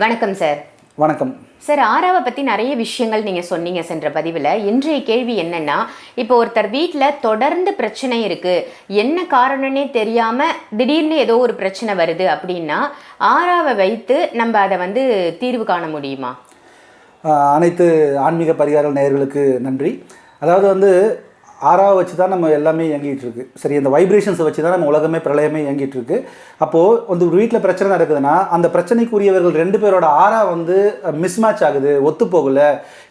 வணக்கம் சார் வணக்கம். சார் ஆறாவை பற்றி நிறைய விஷயங்கள் நீங்கள் சொன்னீங்க சென்ற பதிவில். இன்றைய கேள்வி என்னன்னா இப்போ ஒருத்தர் வீட்டில் தொடர்ந்து பிரச்சனை இருக்குது என்ன காரணம்னே தெரியாமல் திடீர்னு ஏதோ ஒரு பிரச்சனை வருது அப்படின்னா ஆறாவை வைத்து நம்ம அதை வந்து தீர்வு காண முடியுமா? அனைத்து ஆன்மீக பரிகார நேயர்களுக்கு நன்றி. அதாவது வந்து ஆறாவை வச்சு தான் நம்ம எல்லாமே இயங்கிட்டு இருக்கு. சரி இந்த வைப்ரேஷன்ஸை வச்சு தான் நம்ம உலகமே பிரளயமே இயங்கிட்டு இருக்கு. அப்போது வந்து ஒரு வீட்டில் பிரச்சனை நடக்குதுன்னா அந்த பிரச்சனைக்குரியவர்கள் ரெண்டு பேரோட ஆறா வந்து மிஸ்மேட்ச் ஆகுது ஒத்து போகல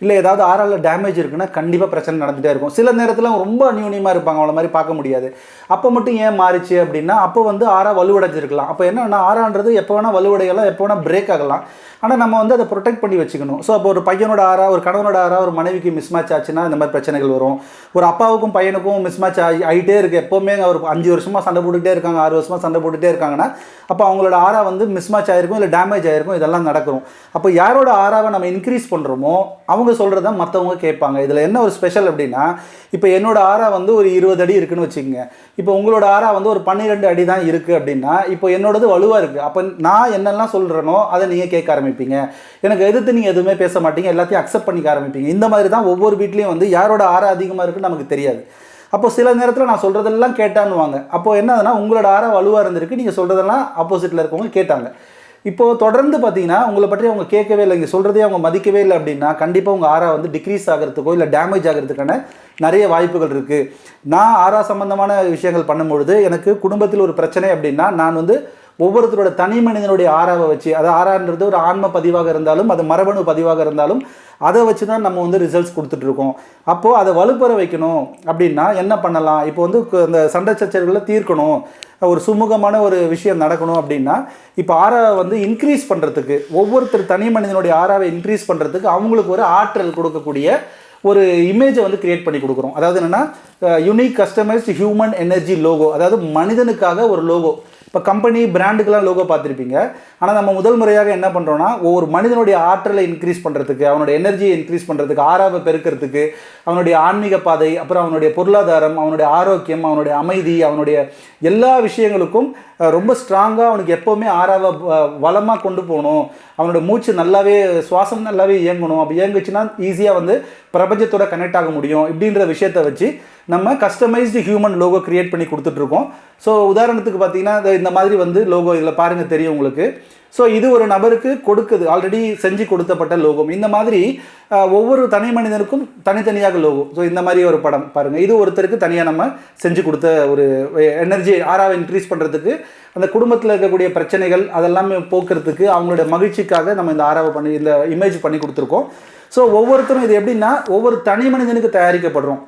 இல்லை ஏதாவது ஆறாவில் டேமேஜ் இருக்குன்னா கண்டிப்பாக பிரச்சனை நடந்துகிட்டே இருக்கும். சில நேரத்தில் ரொம்ப அந்யூன்யமாக இருப்பாங்க அவளை மாதிரி பார்க்க முடியாது. அப்போ மட்டும் ஏன் மாறிச்சு அப்படின்னா அப்போ வந்து ஆறா வலுவடைஞ்சிருக்கலாம். அப்போ என்னன்னா ஆறான்றது எப்போ வேணால் வலுவடையலாம் எப்போ வேணால் பிரேக் ஆகலாம். ஆனால் நம்ம வந்து அதை ப்ரொடெக்ட் பண்ணி வச்சுக்கணும். ஸோ அப்போ ஒரு பையனோட ஆறா ஒரு கணவனோட ஆறா ஒரு மனைவிக்கு மிஸ் மேட்ச் ஆச்சுன்னா இந்த மாதிரி பிரச்சனைகள் வரும். ஒரு அப்பாவுக்கும் பையனுக்கும் மிஸ் மேட்ச் ஆகி ஆகிட்டே இருக்குது எப்போவுமே ஒரு அஞ்சு வருஷமாக சண்டை போட்டுகிட்டே இருக்காங்க ஆறு வருஷமாக சண்டை போட்டுகிட்டே இருக்காங்கன்னா அப்போ அவங்களோட ஆறா வந்து மிஸ் மேட்ச் ஆகிருக்கும் இல்லை டேமேஜ் ஆகிருக்கும் இதெல்லாம் நடக்கும். அப்போ யாரோட ஆறாவை நம்ம இன்க்ரீஸ் பண்ணுறோமோ அவங்க சொல்கிறத மற்றவங்க கேட்பாங்க. இதில் என்ன ஒரு ஸ்பெஷல் அப்படின்னா இப்போ என்னோட ஆறா வந்து ஒரு இருபது அடி இருக்குன்னு வச்சுக்கோங்க. இப்போ உங்களோட ஆறா வந்து ஒரு பன்னிரெண்டு அடி தான் இருக்குது அப்படின்னா இப்போ என்னோடது வலுவாக இருக்குது அப்போ நான் என்னெல்லாம் சொல்கிறேனோ அதை நீங்கள் கேட்க ஆரம்பிப்பீங்க. எனக்கு எதிர்த்து நீங்கள் எதுவுமே பேச மாட்டீங்க எல்லாத்தையும் அக்செப்ட் பண்ணிக்க ஆரம்பிப்பீங்க. இந்த மாதிரி தான் ஒவ்வொரு வீட்லேயும் வந்து யாரோட ஆறா அதிகமாக இருக்குன்னு நமக்கு தெரியாது. அப்போ சில நேரத்தில் நான் சொல்கிறதெல்லாம் கேட்டான்னுவாங்க. அப்போ என்னதுன்னா உங்களோட ஆறா வலுவாக இருந்திருக்கு நீங்கள் சொல்கிறதெல்லாம் ஆப்போசிட்டில் இருக்கவங்க கேட்டாங்க. இப்போது தொடர்ந்து பார்த்தீங்கன்னா உங்களை பற்றி அவங்க கேட்கவே இல்லை இங்கே சொல்கிறதே அவங்க மதிக்கவே இல்லை அப்படின்னா கண்டிப்பாக உங்கள் ஆறா வந்து டிக்ரீஸ் ஆகிறதுக்கோ இல்லை டேமேஜ் ஆகிறதுக்கான நிறைய வாய்ப்புகள் இருக்குது நான் ஆறா சம்பந்தமான விஷயங்கள் பண்ணும்பொழுது எனக்கு குடும்பத்தில் ஒரு பிரச்சனை அப்படின்னா நான் வந்து ஒவ்வொருத்தரோட தனி மனிதனுடைய ஆறாவை வச்சு அது ஆறான்றது ஒரு ஆன்ம பதிவாக இருந்தாலும் அது மரபணு பதிவாக இருந்தாலும் அதை வச்சு தான் நம்ம வந்து ரிசல்ட்ஸ் கொடுத்துட்ருக்கோம் அப்போது அதை வலுப்பெற வைக்கணும் அப்படின்னா என்ன பண்ணலாம்? இப்போ வந்து அந்த இந்த சண்டை சச்சரவுகளை தீர்க்கணும். ஒரு சுமூகமான ஒரு விஷயம் நடக்கணும் அப்படின்னா இப்போ ஆறாவை வந்து இன்க்ரீஸ் பண்ணுறதுக்கு ஒவ்வொருத்தர் தனி மனிதனுடைய ஆறாவை இன்க்ரீஸ் பண்ணுறதுக்கு அவங்களுக்கு ஒரு ஆற்றல் கொடுக்கக்கூடிய ஒரு இமேஜை வந்து கிரியேட் பண்ணி கொடுக்குறோம். அதாவது என்னென்னா unique customised human energy logo அதாவது மனிதனுக்காக ஒரு லோகோ இப்போ கம்பெனி பிராண்டுக்கெலாம் லோகோ பார்த்துருப்பீங்க. ஆனால் நம்ம முதல் முறையாக என்ன பண்ணுறோம்னா ஒவ்வொரு மனிதனுடைய ஆற்றலை இன்க்ரீஸ் பண்ணுறதுக்கு அவனுடைய எனர்ஜியை இன்க்ரீஸ் பண்ணுறதுக்கு ஆறாவை பெருக்கிறதுக்கு அவனுடைய ஆன்மீக பாதை அப்புறம் அவனுடைய பொருளாதாரம் அவனுடைய ஆரோக்கியம் அவனுடைய அமைதி அவனுடைய எல்லா விஷயங்களுக்கும் ரொம்ப ஸ்ட்ராங்காக அவனுக்கு எப்போவுமே ஆறாவை வளமாக கொண்டு போகணும். அவனோட மூச்சு நல்லாவே சுவாசம் நல்லாவே இயங்கணும். அப்படி இயங்குச்சுன்னா ஈஸியாக வந்து பிரபஞ்சத்தோட கனெக்ட் ஆக முடியும் இப்படின்ற விஷயத்தை வச்சு நம்ம கஸ்டமைஸ்டு ஹியூமன் லோகோ கிரியேட் பண்ணி கொடுத்துட்ருக்கோம் ஸோ உதாரணத்துக்கு பார்த்தீங்கன்னா இந்த மாதிரி வந்து லோகோ இதில் பாருங்கள் தெரியும் உங்களுக்கு. ஸோ இது ஒரு நபருக்கு கொடுக்குது. ஆல்ரெடி செஞ்சு கொடுத்தப்பட்ட லோகம் இந்த மாதிரி ஒவ்வொரு தனி மனிதனுக்கும் தனித்தனியாக லோகோ ஸோ இந்த மாதிரி ஒரு படம் பாருங்கள் இது ஒருத்தருக்கு தனியாக நம்ம செஞ்சு கொடுத்த ஒரு எனர்ஜி ஆறாவை இன்க்ரீஸ் பண்ணுறதுக்கு அந்த குடும்பத்தில் இருக்கக்கூடிய பிரச்சனைகள் அதெல்லாமே போக்குறதுக்கு அவங்களுடைய மகிழ்ச்சிக்காக நம்ம இந்த ஆறாவை பண்ணி இந்த இமேஜ் பண்ணி கொடுத்துருக்கோம். ஸோ ஒவ்வொருத்தரும் இது எப்படின்னா ஒவ்வொரு தனி மனிதனுக்கு தயாரிக்கப்படுறோம்.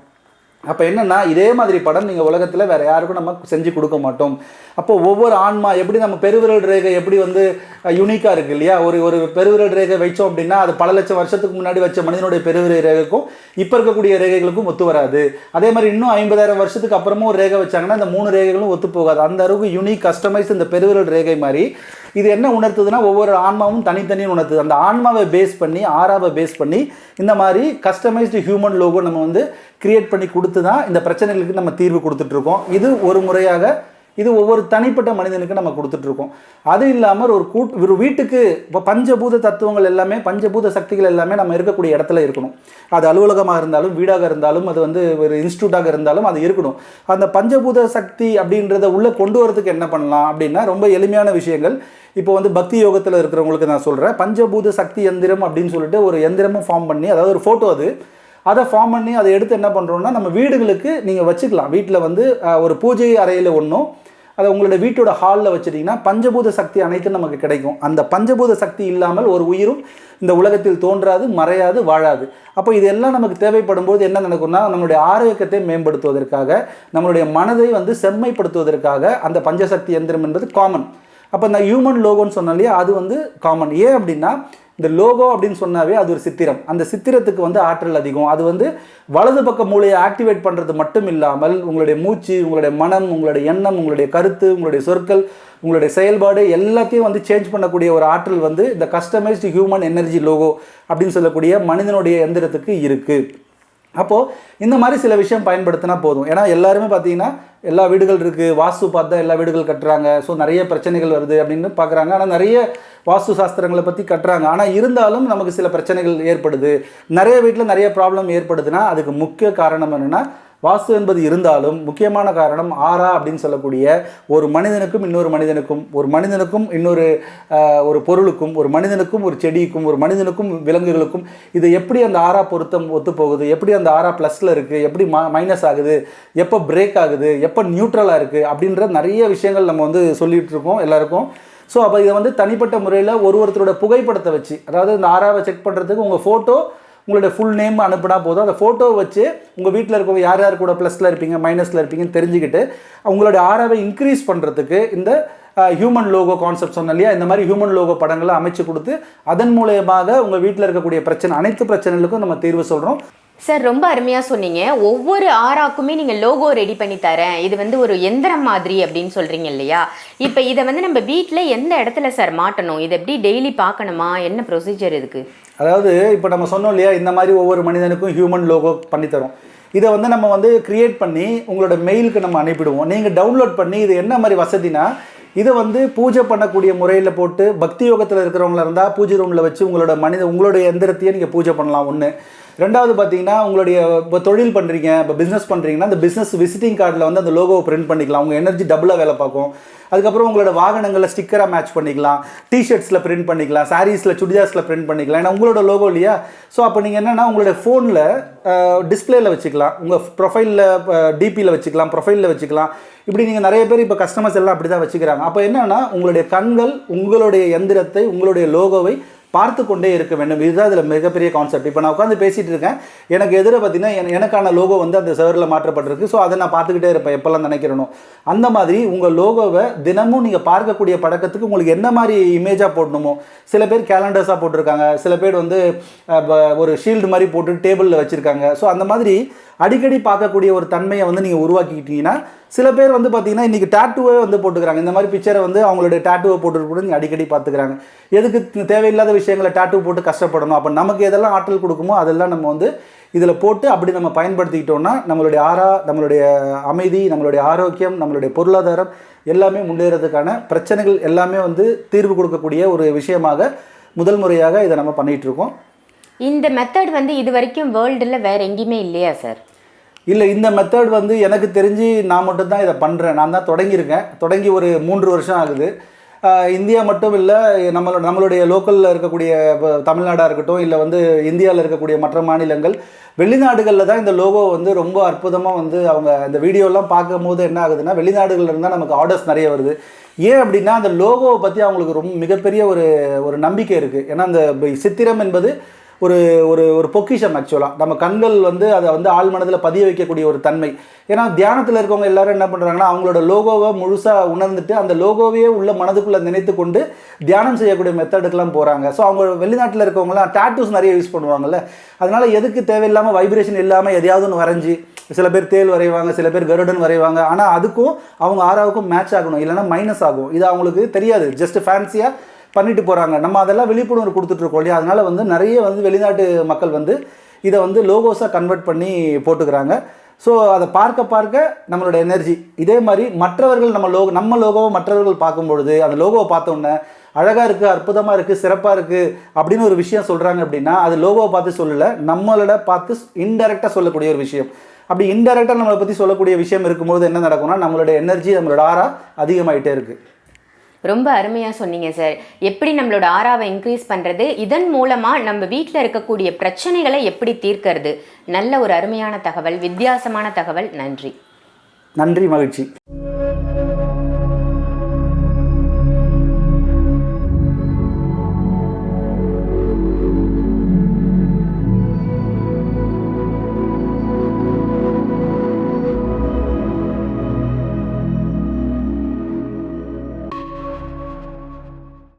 அப்போ என்னென்னா இதே மாதிரி படம் நீங்கள் உலகத்தில் வேறு யாருக்கும் நம்ம செஞ்சு கொடுக்க மாட்டோம். அப்போ ஒவ்வொரு ஆன்மா எப்படி நம்ம பெருவிரல் ரேகை எப்படி வந்து யூனிக்காக இருக்குது இல்லையா? ஒரு ஒரு பெருவிரல் ரேகை வச்சோம் அப்படின்னா அது பல லட்சம் வருஷத்துக்கு முன்னாடி வச்ச மனிதனுடைய பெருவிரல் ரேகைக்கும் இப்போ இருக்கக்கூடிய ரேகைகளுக்கும் ஒத்து வராது. அதே மாதிரி இன்னும் ஐம்பதாயிரம் வருஷத்துக்கு அப்புறமும் ஒரு ரேகை வச்சாங்கன்னா இந்த மூணு ரேகைகளும் ஒத்து போகாது. அந்த அளவுக்கு யூனிக் கஸ்டமைஸ் இந்த பெருவிரல் ரேகை மாதிரி இது என்ன உணர்த்துதுன்னா ஒவ்வொரு ஆன்மாவும் தனித்தனின்னு உணர்த்துது. அந்த ஆன்மாவை பேஸ் பண்ணி ஆறாவை பேஸ் பண்ணி இந்த மாதிரி கஸ்டமைஸ்டு ஹியூமன் லோகோ நம்ம வந்து கிரியேட் பண்ணி கொடுத்து தான் இந்த பிரச்சனைகளுக்கு நம்ம தீர்வு கொடுத்துட்ருக்கோம் இது ஒரு முறையாக இது ஒவ்வொரு தனிப்பட்ட மனிதனுக்கு நம்ம கொடுத்துட்ருக்கோம். அது இல்லாமல் ஒரு கூட் ஒரு வீட்டுக்கு இப்போ பஞ்சபூத தத்துவங்கள் எல்லாமே பஞ்சபூத சக்திகள் எல்லாமே நம்ம இருக்கக்கூடிய இடத்துல இருக்கணும். அது அலுவலகமாக இருந்தாலும் வீடாக இருந்தாலும் அது வந்து ஒரு இன்ஸ்டியூட்டாக இருந்தாலும் அது இருக்கணும். அந்த பஞ்சபூத சக்தி அப்படின்றத உள்ளே கொண்டு வரதுக்கு என்ன பண்ணலாம் அப்படின்னா ரொம்ப எளிமையான விஷயங்கள். இப்போ வந்து பக்தி யோகத்தில் இருக்கிறவங்களுக்கு நான் சொல்கிறேன் பஞ்சபூத சக்தி எந்திரம் அப்படின்னு சொல்லிட்டு ஒரு எந்திரமும் ஃபார்ம் பண்ணி அதாவது ஒரு ஃபோட்டோ அது. அதை ஃபார்ம் பண்ணி அதை எடுத்து என்ன பண்ணுறோன்னா நம்ம வீடுகளுக்கு நீங்கள் வச்சுக்கலாம். வீட்டில் வந்து ஒரு பூஜை அறையில் ஒன்றும் அதை உங்களோட வீட்டோட ஹாலில் வச்சுட்டிங்கன்னா பஞ்சபூத சக்தி அனைத்தும் நமக்கு கிடைக்கும். அந்த பஞ்சபூத சக்தி இல்லாமல் ஒரு உயிரும் இந்த உலகத்தில் தோன்றாது மறையாது வாழாது. அப்போ இதெல்லாம் நமக்கு தேவைப்படும் போது என்ன நடக்கும்னா நம்மளுடைய ஆரோக்கியத்தை மேம்படுத்துவதற்காக நம்மளுடைய மனதை வந்து செம்மைப்படுத்துவதற்காக அந்த பஞ்சசக்தி எந்திரம் என்பது காமன் அப்போ இந்த ஹியூமன் லோகோன்னு சொன்னாலே அது வந்து காமன் ஏன் அப்படின்னா இந்த லோகோ அப்படின்னு சொன்னாவே அது ஒரு சித்திரம். அந்த சித்திரத்துக்கு வந்து ஆற்றல் அதிகம். அது வந்து வலது பக்க மூளையை ஆக்டிவேட் பண்ணுறது மட்டும் இல்லாமல் உங்களுடைய மூச்சு உங்களுடைய மனம் உங்களுடைய எண்ணம் உங்களுடைய கருத்து உங்களுடைய சொற்கள் உங்களுடைய செயல்பாடு எல்லாத்தையும் வந்து சேஞ்ச் பண்ணக்கூடிய ஒரு ஆற்றல் வந்து இந்த கஸ்டமைஸ்டு ஹியூமன் எனர்ஜி லோகோ அப்படின்னு சொல்லக்கூடிய மனிதனுடைய எந்திரத்துக்கு இருக்குது அப்போது இந்த மாதிரி சில விஷயம் பயன்படுத்தினா போதும். ஏன்னா எல்லாருமே பார்த்தீங்கன்னா எல்லா வீடுகள் இருக்குது வாஸ்து பார்த்தா எல்லா வீடுகள் கட்டுறாங்க. ஸோ நிறைய பிரச்சனைகள் வருது அப்படின்னு பார்க்குறாங்க. ஆனால் நிறைய வாஸ்து சாஸ்திரங்களை பற்றி கட்டுறாங்க. ஆனால் இருந்தாலும் நமக்கு சில பிரச்சனைகள் ஏற்படுது. நிறைய வீட்டில் நிறைய ப்ராப்ளம் ஏற்படுதுன்னா அதுக்கு முக்கிய காரணம் என்னென்னா வாஸ்து என்பது இருந்தாலும் முக்கியமான காரணம் ஆறா அப்படின்னு சொல்லக்கூடிய ஒரு மனிதனுக்கும் இன்னொரு மனிதனுக்கும் ஒரு மனிதனுக்கும் இன்னொரு ஒரு பொருளுக்கும் ஒரு மனிதனுக்கும் ஒரு செடிக்கும் ஒரு மனிதனுக்கும் விலங்குகளுக்கும் இது எப்படி அந்த ஆறா பொருத்தம் ஒத்து போகுது எப்படி அந்த ஆறா ப்ளஸில் இருக்குது எப்படி மா மைனஸ் ஆகுது? எப்போ பிரேக் ஆகுது? எப்போ நியூட்ரலாக இருக்குது அப்படின்ற நிறைய விஷயங்கள் நம்ம வந்து சொல்லிகிட்டு இருக்கோம் எல்லாருக்கும். ஸோ அப்போ இதை வந்து தனிப்பட்ட முறையில் ஒரு ஒருத்தரோட புகைப்படத்தை வச்சு அதாவது இந்த ஆறாவை செக் பண்ணுறதுக்கு உங்கள் ஃபோட்டோ உங்களுடைய ஃபுல் நேம் அனுப்பினா போதும். அந்த ஃபோட்டோ வச்சு உங்கள் வீட்டில் இருக்கவங்க யார் யார் கூட ப்ளஸில் இருப்பீங்க மைனஸில் இருப்பீங்கன்னு தெரிஞ்சுக்கிட்டு உங்களுடைய ஆறாவை இன்க்ரீஸ் பண்ணுறதுக்கு இந்த ஹியூமன் லோகோ கான்செப்ட் சொன்னோம் இல்லையா? இந்த மாதிரி ஹியூமன் லோகோ படங்களை அமைச்சு கொடுத்து அதன் மூலயமாக உங்கள் வீட்டில் இருக்கக்கூடிய பிரச்சனை அனைத்து பிரச்சனைகளுக்கும் நம்ம தீர்வு சொல்கிறோம் சார் ரொம்ப அருமையாக சொன்னீங்க. ஒவ்வொரு ஆறாக்குமே நீங்கள் லோகோ ரெடி பண்ணி தரேன். இது வந்து ஒரு எந்திரம் மாதிரி அப்படின்னு சொல்கிறீங்க இல்லையா? இப்போ இதை வந்து நம்ம வீட்டில் எந்த இடத்துல சார் மாட்டணும்? இதை எப்படி டெய்லி பார்க்கணுமா? என்ன ப்ரொசீஜர் இதுக்கு? அதாவது இப்போ நம்ம சொன்னோம் இல்லையா இந்த மாதிரி ஒவ்வொரு மனிதனுக்கும் ஹியூமன் லோகோ பண்ணித்தரோம் இதை வந்து நம்ம வந்து கிரியேட் பண்ணி உங்களோட மெயிலுக்கு நம்ம அனுப்பிடுவோம். நீங்கள் டவுன்லோட் பண்ணி இது என்ன மாதிரி வசதினா இதை வந்து பூஜை பண்ணக்கூடிய முறையில் போட்டு பக்தி யோகத்தில் இருக்கிறவங்களா இருந்தால் பூஜை ரூமில் வச்சு உங்களோட மனித உங்களுடைய எந்திரத்தையே நீங்கள் பூஜை பண்ணலாம். ஒன்று ரெண்டாவது பார்த்தீங்கன்னா உங்களுடைய இப்போ தொழில் பண்ணுறீங்க இப்போ பிஸ்னஸ் பண்ணுறீங்கன்னா அந்த பிஸ்னஸ் விசிட்டிங் கார்டில் வந்து அந்த லோகோவை பிரிண்ட் பண்ணிக்கலாம். உங்கள் எனர்ஜி டபுளாக வேலை பார்க்கும். அதுக்கப்புறம் உங்களோட வாகனங்களில் ஸ்டிக்கராக மேட்ச் பண்ணிக்கலாம். டிஷர்ட்ஸில் பிரிண்ட் பண்ணிக்கலாம். சாரீஸில் சுடிதார்ஸில் பிரிண்ட் பண்ணிக்கலாம். ஏன்னா உங்களோட லோகோ இல்லையா? ஸோ அப்போ நீங்கள் என்னென்னா உங்களுடைய ஃபோனில் டிஸ்பிளேயில் வச்சுக்கலாம். உங்கள் ப்ரொஃபைலில் டிபியில் வச்சுக்கலாம். ப்ரொஃபைலில் வச்சுக்கலாம். இப்படி நீங்கள் நிறைய பேர் இப்போ கஸ்டமர்ஸ் எல்லாம் அப்படி தான் வச்சுக்கிறாங்க. அப்போ என்னென்னா உங்களுடைய கண்கள் உங்களுடைய எந்திரத்தை உங்களுடைய லோகோவை பார்த்து கொண்டே இருக்க வேண்டும். இதுதான் இதில் மிகப்பெரிய கான்செப்ட் இப்போ நான் உட்காந்து பேசிகிட்டு இருக்கேன். எனக்கு எதிர பார்த்தீங்கன்னா எனக்கான லோகோ வந்து அந்த செவரில் மாற்றப்பட்டிருக்கு. ஸோ அதை நான் பார்த்துக்கிட்டே இருப்பேன். எப்போல்லாம் நினைக்கிறேனோ. அந்த மாதிரி உங்கள் லோகோவை தினமும் நீங்கள் பார்க்கக்கூடிய பழக்கத்துக்கு உங்களுக்கு என்ன மாதிரி இமேஜாக போடணுமோ சில பேர் கேலண்டர்ஸாக போட்டிருக்காங்க. சில பேர் வந்து ப- ஒரு ஷீல்டு மாதிரி போட்டு டேபிளில் வச்சுருக்காங்க. ஸோ அந்த மாதிரி அடிக்கடி பார்க்கக்கூடிய ஒரு தன்மையை வந்து நீங்கள் உருவாக்கிக்கிட்டீங்கன்னா சில பேர் வந்து பார்த்தீங்கன்னா இன்றைக்கி டேட்டுவே வந்து போட்டுக்கிறாங்க. இந்த மாதிரி பிக்சரை வந்து அவங்களுடைய டேட்டுவை போட்டுருக்கூட கூட நீங்கள் அடிக்கடி பார்த்துக்கிறாங்க. எதுக்கு தேவையில்லாத விஷயங்களை டேட்டு போட்டு கஷ்டப்படணும்? அப்போ நமக்கு எதெல்லாம் ஆற்றல் கொடுக்குமோ அதெல்லாம் நம்ம வந்து இதில் போட்டு அப்படி நம்ம பயன்படுத்திக்கிட்டோம்னா நம்மளுடைய ஆறா நம்மளுடைய அமைதி நம்மளுடைய ஆரோக்கியம் நம்மளுடைய பொருளாதாரம் எல்லாமே முன்னேறதுக்கான பிரச்சனைகள் எல்லாமே வந்து தீர்வு கொடுக்கக்கூடிய ஒரு விஷயமாக முதல் முறையாக இதை நம்ம பண்ணிகிட்ருக்கோம். இந்த மெத்தட் வந்து இது வரைக்கும் வேர்ல்டில் வேறு எங்கேயுமே இல்லையா சார் இல்லை இந்த மெத்தட் வந்து எனக்கு தெரிஞ்சு நான் மட்டும்தான் இதை பண்ணுறேன் நான் தான் தொடங்கியிருக்கேன். தொடங்கி ஒரு மூன்று வருஷம் ஆகுது. இந்தியா மட்டும் இல்லை நம்மளோட நம்மளுடைய லோக்கலில் இருக்கக்கூடிய இப்போ தமிழ்நாடாக இருக்கட்டும் இல்லை வந்து இந்தியாவில் இருக்கக்கூடிய மற்ற மாநிலங்கள் வெளிநாடுகளில் தான் இந்த லோகோ வந்து ரொம்ப அற்புதமாக வந்து அவங்க இந்த வீடியோலாம் பார்க்கும்போது என்ன ஆகுதுன்னா வெளிநாடுகளில் இருந்தால் நமக்கு ஆர்டர்ஸ் நிறைய வருது. ஏன் அப்படின்னா அந்த லோகோவை பற்றி அவங்களுக்கு ரொம்ப மிகப்பெரிய ஒரு ஒரு நம்பிக்கை இருக்குது ஏன்னா அந்த சித்திரம் என்பது ஒரு ஒரு ஒரு பொக்கிஷம் ஆக்சுவலாக நம்ம கண்கள் வந்து அதை வந்து ஆள் மனதில் பதிய வைக்கக்கூடிய ஒரு தன்மை. ஏன்னா தியானத்தில் இருக்கவங்க எல்லாரும் என்ன பண்ணுறாங்கன்னா அவங்களோட லோகோவை முழுசாக உணர்ந்துட்டு அந்த லோகோவையே உள்ள மனதுக்குள்ளே நினைத்து கொண்டு தியானம் செய்யக்கூடிய மெத்தடுக்கெலாம் போகிறாங்க ஸோ அவங்க வெளிநாட்டில் இருக்கவங்களாம் டேட்டூஸ் நிறைய யூஸ் பண்ணுவாங்கல்ல. அதனால் எதுக்கு தேவையில்லாமல் வைப்ரேஷன் இல்லாமல் எதையாவது ஒன்று வரைஞ்சி சில பேர் தேல் வரைவாங்க சில பேர் கருடன் வரைவாங்க. ஆனால் அதுக்கும் அவங்க ஆறாவுக்கும் மேட்ச் ஆகணும். இல்லைன்னா மைனஸ் ஆகும். இது அவங்களுக்கு தெரியாது. ஜஸ்ட் ஃபேன்சியாக பண்ணிட்டு போகிறாங்க நம்ம அதெல்லாம் விழிப்புணர்வு கொடுத்துட்ருக்கோம் இல்லையா? அதனால் வந்து நிறைய வந்து வெளிநாட்டு மக்கள் வந்து இதை வந்து லோகோஸாக கன்வெர்ட் பண்ணி போட்டுக்கிறாங்க. ஸோ அதை பார்க்க பார்க்க நம்மளோட எனர்ஜி இதே மாதிரி மற்றவர்கள் நம்ம லோகோ நம்ம லோகோவை மற்றவர்கள் பார்க்கும்பொழுது அந்த லோகோவை பார்த்தோன்னே அழகாக இருக்குது அற்புதமாக இருக்குது சிறப்பாக இருக்குது அப்படின்னு ஒரு விஷயம் சொல்கிறாங்க அப்படின்னா அது லோகோவை பார்த்து சொல்லலை நம்மளோட பார்த்து இன்டெரக்டாக சொல்லக்கூடிய ஒரு விஷயம். அப்படி இன்டெரக்டாக நம்மளை பற்றி சொல்லக்கூடிய விஷயம் இருக்கும்போது என்ன நடக்கும்னா நம்மளோட எனர்ஜி நம்மளோட ஆரா அதிகமாகிட்டே இருக்குது ரொம்ப அருமையாக சொன்னீங்க சார். எப்படி நம்மளோட ஆறாவை இன்க்ரீஸ் பண்ணுறது இதன் மூலமாக நம்ம வீட்டில் இருக்கக்கூடிய பிரச்சனைகளை எப்படி தீர்க்கறது? நல்ல ஒரு அருமையான தகவல் வித்தியாசமான தகவல். நன்றி. நன்றி மகிழ்ச்சி.